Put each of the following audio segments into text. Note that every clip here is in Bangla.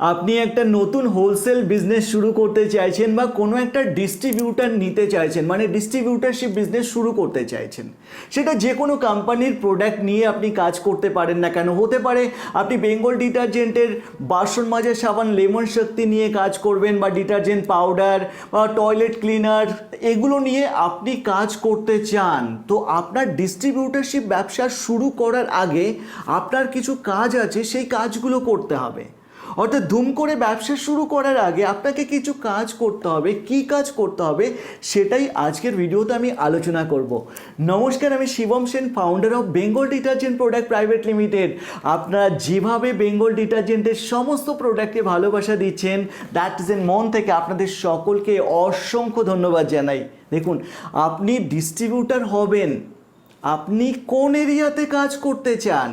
আপনি একটা নতুন হোলসেল বিজনেস শুরু করতে চাইছেন বা কোনো একটা ডিস্ট্রিবিউটার নিতে চাইছেন মানে ডিস্ট্রিবিউটারশিপ বিজনেস শুরু করতে চাইছেন, সেটা যে কোনো কোম্পানির প্রোডাক্ট নিয়ে আপনি কাজ করতে পারেন না কেন? হতে পারে আপনি বেঙ্গল ডিটারজেন্টের বাসন মাজা, সাবান, লেমন শক্তি নিয়ে কাজ করবেন বা ডিটারজেন্ট পাউডার বা টয়লেট ক্লিনার এগুলো নিয়ে আপনি কাজ করতে চান, তো আপনার ডিস্ট্রিবিউটারশিপ ব্যবসা শুরু করার আগে আপনার কিছু কাজ আছে, সেই কাজগুলো করতে হবে। অর্থাৎ ধুম করে ব্যবসা শুরু করার আগে আপনাকে কিছু কাজ করতে হবে, কি কাজ করতে হবে সেটাই আজকের ভিডিওতে আমি আলোচনা করব। নমস্কার, আমি Shivam Sen founder of Bengal detergent product private limited আপনারা যেভাবে বেঙ্গল ডিটারজেন্টের সমস্ত প্রোডাক্টে ভালোবাসা দিচ্ছেন দ্যাট ইজ এন মন থেকে আপনাদের সকলকে অসংখ্য ধন্যবাদ জানাই। দেখুন, আপনি ডিস্ট্রিবিউটার হবেন, আপনি কোন এরিয়াতে কাজ করতে চান?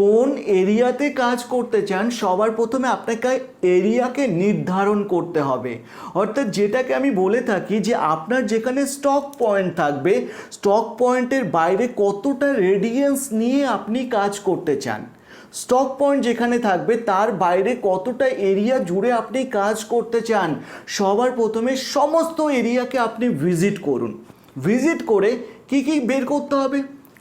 কোন এরিয়াতে কাজ করতে চান, সবার প্রথমে আপনাকে এরিয়াকে নির্ধারণ করতে হবে। অর্থাৎ যেটাকে আমি বলে থাকি যে আপনার যেখানে স্টক পয়েন্ট থাকবে স্টক পয়েন্টের বাইরে কতটা রেডিয়েন্স নিয়ে আপনি কাজ করতে চান। স্টক পয়েন্ট যেখানে থাকবে, তার বাইরে কতটা এরিয়া জুড়ে আপনি কাজ করতে চান, সবার প্রথমে সমস্ত এরিয়াকে আপনি ভিজিট করুন। ভিজিট করে কি কি বের করতে হবে?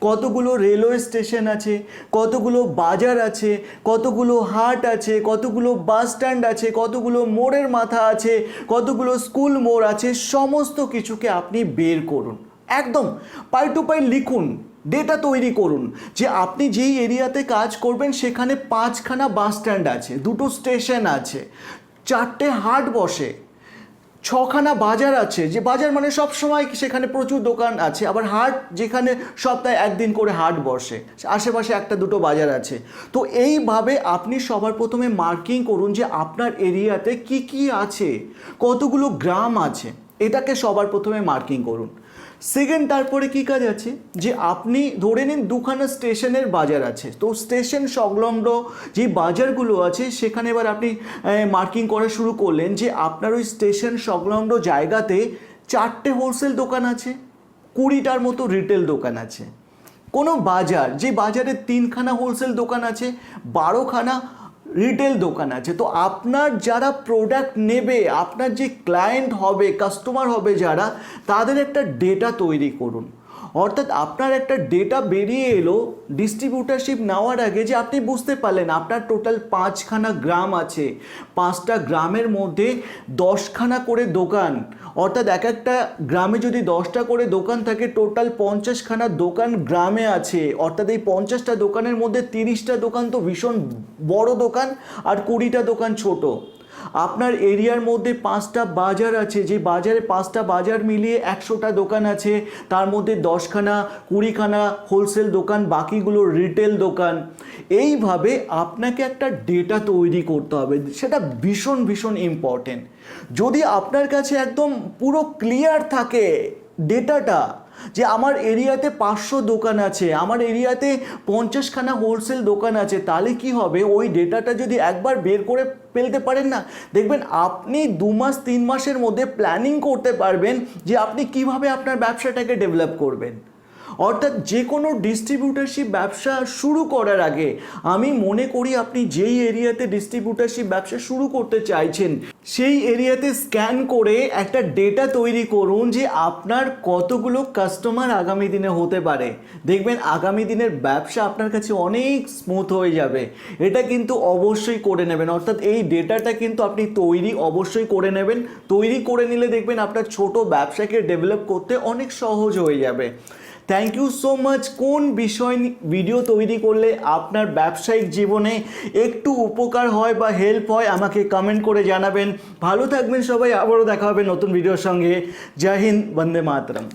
কতগুলো রেলওয়ে স্টেশন আছে, কতগুলো বাজার আছে, কতগুলো হাট আছে, কতগুলো বাস স্ট্যান্ড আছে, কতগুলো মোড়ের মাথা আছে, কতগুলো স্কুল মোড় আছে, সমস্ত কিছুকে আপনি বের করুন। একদম পাই টু পাই লিখুন ডেটা তৈরি করুন যে আপনি যেই এরিয়াতে কাজ করবেন সেখানে পাঁচখানা বাস স্ট্যান্ড আছে, দুটো স্টেশন আছে, চারটে হাট বসে ছখানা বাজার আছে, যে বাজার মানে সব সময় সেখানে প্রচুর দোকান আছে, আবার হাট যেখানে সপ্তাহে একদিন করে হাট বসে, আশেপাশে একটা দুটো বাজার আছে। তো এইভাবে আপনি সবার প্রথমে মার্কিং করুন যে আপনার এরিয়াতে কি কি আছে, কতগুলো গ্রাম আছে। এটাকে সবার প্রথমে মার্কিং করুন। সেকেন্ড তারপরে কি কাজ আছে? যে আপনি ধরে নিন দুখানা স্টেশনের বাজার আছে। তো স্টেশন সংলগ্ন যে বাজারগুলো আছে, সেখানে এবার আপনি মার্কিং করা শুরু করলেন যে আপনার ওই স্টেশন সংলগ্ন জায়গাতে চারটে হোলসেল দোকান আছে, কুড়িটার মতো রিটেল দোকান আছে। কোনো বাজার, যে বাজারে তিনখানা হোলসেল দোকান আছে, বারোখানা রিটেল দোকান আছে, তো আপনার যারা প্রোডাক্ট নেবে, আপনার যে ক্লায়েন্ট হবে কাস্টমার হবে যারা, তাদের একটা ডেটা তৈরি করুন। অর্থাৎ আপনার একটা ডেটা বেরিয়ে এলো ডিস্ট্রিবিউটারশিপ নেওয়ার আগে যে আপনি বুঝতে পারলেন আপনার টোটাল পাঁচখানা গ্রাম আছে। পাঁচটা গ্রামের মধ্যে দশখানা করে দোকান। অর্থাৎ এক একটা গ্রামে যদি দশটা করে দোকান থাকে টোটাল পঞ্চাশখানা দোকান গ্রামে আছে। অর্থাৎ এই পঞ্চাশটা দোকানের মধ্যে তিরিশটা দোকান তো ভীষণ বড় দোকান আর কুড়িটা দোকান ছোট। আপনার এরিয়ার মধ্যে পাঁচটা বাজার আছে, যে বাজারে পাঁচটা বাজার মিলিয়ে একশোটা দোকান আছে, তার মধ্যে দশখানা, কুড়িখানা হোলসেল দোকান, বাকিগুলো রিটেল দোকান। এইভাবে আপনাকে একটা ডেটা তৈরি করতে হবে, সেটা ভীষণ ভীষণ ইম্পর্টেন্ট যদি আপনার কাছে একদম পুরো ক্লিয়ার থাকে ডেটাটা যে আমার এরিয়াতে পাঁচশো দোকান আছে, আমার এরিয়াতে পঞ্চাশখানা হোলসেল দোকান আছে, তাহলে কি হবে? ওই ডেটাটা যদি একবার বের করে ফেলতে পারেন না, দেখবেন আপনি দু মাস, তিন মাসের মধ্যে প্ল্যানিং করতে পারবেন যে আপনি কীভাবে আপনার ব্যবসাটাকে ডেভেলপ করবেন। অর্থাৎ যে কোনো ডিস্ট্রিবিউটারশিপ ব্যবসা শুরু করার আগে আমি মনে করি আপনি যেই এরিয়াতে ডিস্ট্রিবিউটারশিপ ব্যবসা শুরু করতে চাইছেন, সেই এরিয়াতে স্ক্যান করে একটা ডেটা তৈরি করুন যে আপনার কতগুলো কাস্টমার আগামী দিনে হতে পারে। দেখবেন আগামী দিনের ব্যবসা আপনার কাছে অনেক স্মুথ হয়ে যাবে। এটা কিন্তু অবশ্যই করে নেবেন। অর্থাৎ এই ডেটাটা কিন্তু আপনি তৈরি অবশ্যই করে নেবেন। তৈরি করে নিলে দেখবেন আপনার ছোট ব্যবসাকে ডেভেলপ করতে অনেক সহজ হয়ে যাবে। থ্যাংক ইউ সো মাচ কোন বিষয় ভিডিও তৈরি করলে আপনার ব্যবসায়িক জীবনে একটু উপকার হয় বা হেল্প হয়, আমাকে কমেন্ট করে জানাবেন। ভালো থাকবেন সবাই, আবারও দেখা হবে নতুন ভিডিওর সঙ্গে। জয় হিন্দ, বন্দে মাতরম।